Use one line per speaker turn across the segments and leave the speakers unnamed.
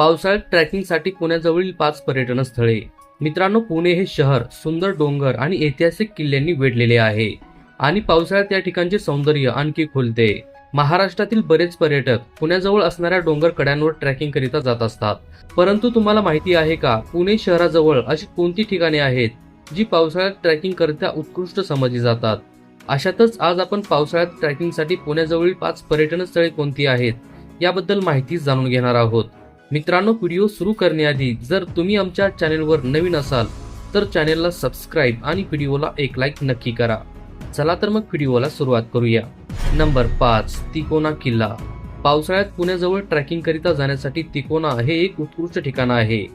पावसाळ्यात ट्रॅकिंगसाठी पुण्याजवळील पाच पर्यटन स्थळे मित्रांनो पुणे हे शहर सुंदर डोंगर आणि ऐतिहासिक किल्ल्यांनी वेढलेले आहे. आणि पावसाळ्यात या ठिकाणचे सौंदर्य आणखी खुलते. महाराष्ट्रातील बरेच पर्यटक पुण्याजवळ असणाऱ्या डोंगर कड्यांवर ट्रॅकिंग करिता जात असतात. परंतु तुम्हाला माहिती आहे का पुणे शहराजवळ अशी कोणती ठिकाणे आहेत जी पावसाळ्यात ट्रॅकिंग करिता उत्कृष्ट समजली जातात? अशातच आज आपण पावसाळ्यात ट्रॅकिंगसाठी पुण्याजवळील पाच पर्यटन स्थळे कोणती आहेत याबद्दल माहिती जाणून घेणार आहोत. मित्रांनो व्हिडिओ सुरू करण्याआधी जर तुम्ही आमच्या चॅनेलवर नवीन असाल तर चॅनेलला सबस्क्राईब आणि व्हिडिओला एक लाईक नक्की करा. चला तर मग व्हिडिओला सुरुवात करूया. नंबर पाच तिकोना किल्ला. पावसाळ्यात पुण्याजवळ ट्रॅकिंग करिता जाण्यासाठी तिकोना हे एक उत्कृष्ट ठिकाण आहे.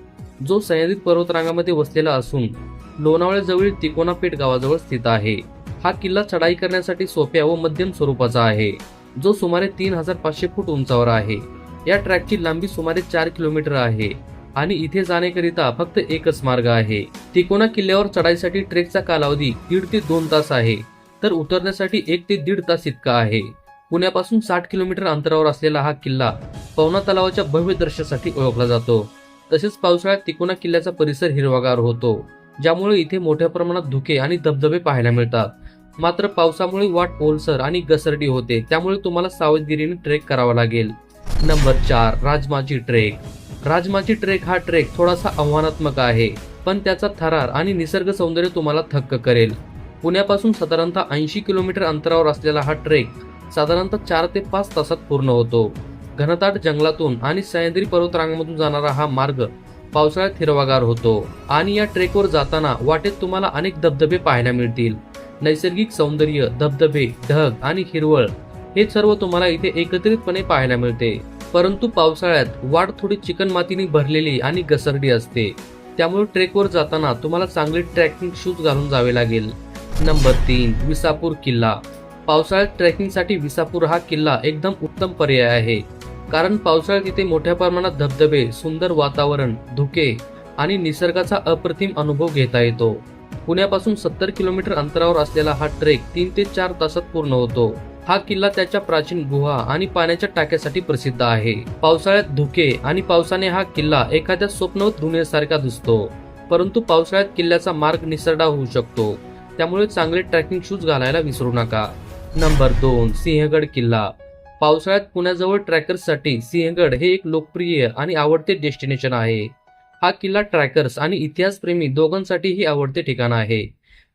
जो सह्याद्री पर्वतरांगामध्ये वसलेला असून लोणावळ्याजवळील तिकोना पेठ गावाजवळ स्थित आहे. हा किल्ला चढाई करण्यासाठी सोप्या व मध्यम स्वरूपाचा आहे. जो सुमारे तीन हजार पाचशे फूट उंचावर आहे. या ट्रॅकची लांबी सुमारे चार किलोमीटर आहे आणि इथे जाण्याकरिता फक्त एकच मार्ग आहे. तिकोना किल्ल्यावर चढाईसाठी ट्रेकचा कालावधी दीड ते दोन तास आहे. तर उतरण्यासाठी एक ते दीड तास इतका आहे. पुण्यापासून साठ किलोमीटर अंतरावर असलेला हा किल्ला पवना तलावाच्या भव्य दृश्यासाठी ओळखला जातो. तसेच पावसाळ्यात तिकोना किल्ल्याचा परिसर हिरवागार होतो ज्यामुळे इथे मोठ्या प्रमाणात धुके आणि धबधबे पाहायला मिळतात. मात्र पावसामुळे वाट ओलसर आणि घसरडी होते त्यामुळे तुम्हाला सावधगिरीने ट्रेक करावा लागेल. नंबर चार राजमाची ट्रेक. राजमाची ट्रेक हा ट्रेक थोडासा आव्हानात्मक आहे पण त्याचा थरार आणि निसर्ग सौंदर्य तुम्हाला थक्क करेल. पुण्यापासून साधारणतः ऐंशी किलोमीटर अंतरावर असलेला हा ट्रेक साधारणतः चार ते पाच तासात पूर्ण होतो. घनदाट जंगलातून आणि सह्याद्री पर्वतरांगामधून जाणारा हा मार्ग पावसाळ्यात हिरवागार होतो आणि या ट्रेकवर जाताना वाटेत तुम्हाला अनेक धबधबे पाहायला मिळतील. नैसर्गिक सौंदर्य धबधबे ढग आणि हिरवळ हे सर्व तुम्हाला इथे एकत्रितपणे पाहायला मिळते. परंतु पावसाळ्यात वाट थोडी चिकन मातीने भरलेली आणि घसरडी असते. त्यामुळे ट्रेकवर जाताना तुम्हाला चांगले ट्रॅकिंग शूज घालून जावे लागेल. नंबर तीन विसापूर किल्ला. पावसाळ्यात ट्रेकिंगसाठी विसापूर हा किल्ला एकदम उत्तम पर्याय आहे. कारण पावसाळ्यात इथे मोठ्या प्रमाणात धबधबे सुंदर वातावरण धुके आणि निसर्गाचा अप्रतिम अनुभव घेता येतो. पुण्यापासून सत्तर किलोमीटर अंतरावर असलेला हा ट्रेक तीन ते चार तासात पूर्ण होतो. हा किल्ला त्याच्या प्राचीन गुहा आणि पाण्याच्या टाक्यासाठी प्रसिद्ध आहे. पावसाळ्यात धुके आणि पावसाने हा किल्ला एखाद्या स्वप्नवत धुण्यासारखा दिसतो परंतु पावसाळ्यात किल्ल्याचा मार्ग निसरडा होऊ शकतो. त्यामुळे चांगले ट्रॅकिंग शूज घालायला विसरू नका. नंबर दोन सिंहगड किल्ला. पावसाळ्यात पुण्याजवळ ट्रॅकर्ससाठी सिंहगड हे एक लोकप्रिय आणि आवडते डेस्टिनेशन आहे. हा किल्ला ट्रॅकर्स आणि इतिहासप्रेमी दोघांसाठीही आवडते ठिकाण आहे.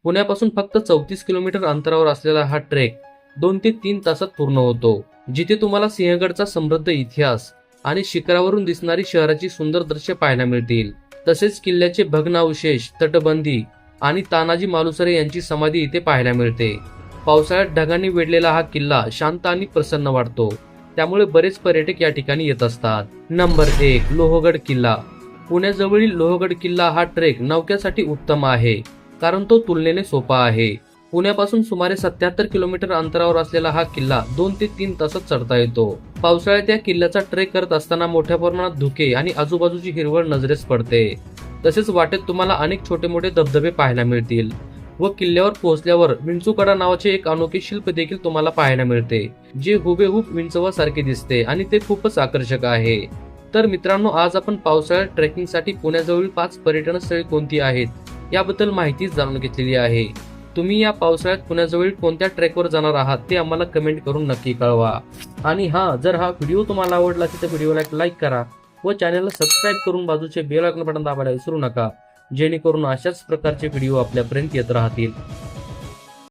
पुण्यापासून फक्त चौतीस किलोमीटर अंतरावर असलेला हा ट्रेक दोन ते तीन तासात पूर्ण होतो जिथे तुम्हाला सिंहगडचा समृद्ध इतिहास आणि शिखरावरून दिसणारी शहराची सुंदर दृश्य पाहायला मिळतील. तसेच किल्ल्याचे भग्नावशेष तटबंदी आणि तानाजी मालुसरे यांची समाधी इथे पाहायला मिळते. पावसाळ्यात ढगांनी वेढलेला हा किल्ला शांत आणि प्रसन्न वाटतो. त्यामुळे बरेच पर्यटक या ठिकाणी येत असतात. नंबर एक लोहगड किल्ला. पुण्याजवळील लोहगड किल्ला हा ट्रेक नौक्यासाठी उत्तम आहे कारण तो तुलनेने सोपा आहे. पुण्यापासून सुमारे सत्याहत्तर किलोमीटर अंतरावर असलेला हा किल्ला दोन ते तीन तासात चढता येतो. पावसाळ्यात या किल्ल्याचा ट्रेक करत असताना मोठ्या प्रमाणात धुके आणि आजूबाजूची हिरवळ नजरेस पडते. तसेच वाटेत तुम्हाला अनेक छोटे मोठे धबधबे पाहायला मिळतील व किल्ल्यावर पोहोचल्यावर विंचूकडा नावाचे एक अनोखे शिल्प देखील तुम्हाला पाहायला मिळते जे हुबेहूब विंचवासारखे दिसते आणि ते खूपच आकर्षक आहे. तर मित्रांनो आज आपण पावसाळ्यात ट्रेकिंगसाठी पुण्याजवळील पाच पर्यटन स्थळे कोणती आहेत याबद्दल माहिती जाणून घेतलेली आहे. तुम्ही या पावसाळ्यात पुण्याजवळील कोणत्या ट्रेकवर जाणार आहात ते आम्हाला कमेंट करून नक्की कळवा. आणि हा जर हा व्हिडिओ तुम्हाला आवडला असेल तर व्हिडिओला एक लाईक करा व चॅनलला सबस्क्राईब करून बाजूचे बेल आयकॉन बटन दाबायला विसरू नका. जेणेकरून अशाच प्रकारचे व्हिडिओ आपल्यापर्यंत येत राहतील.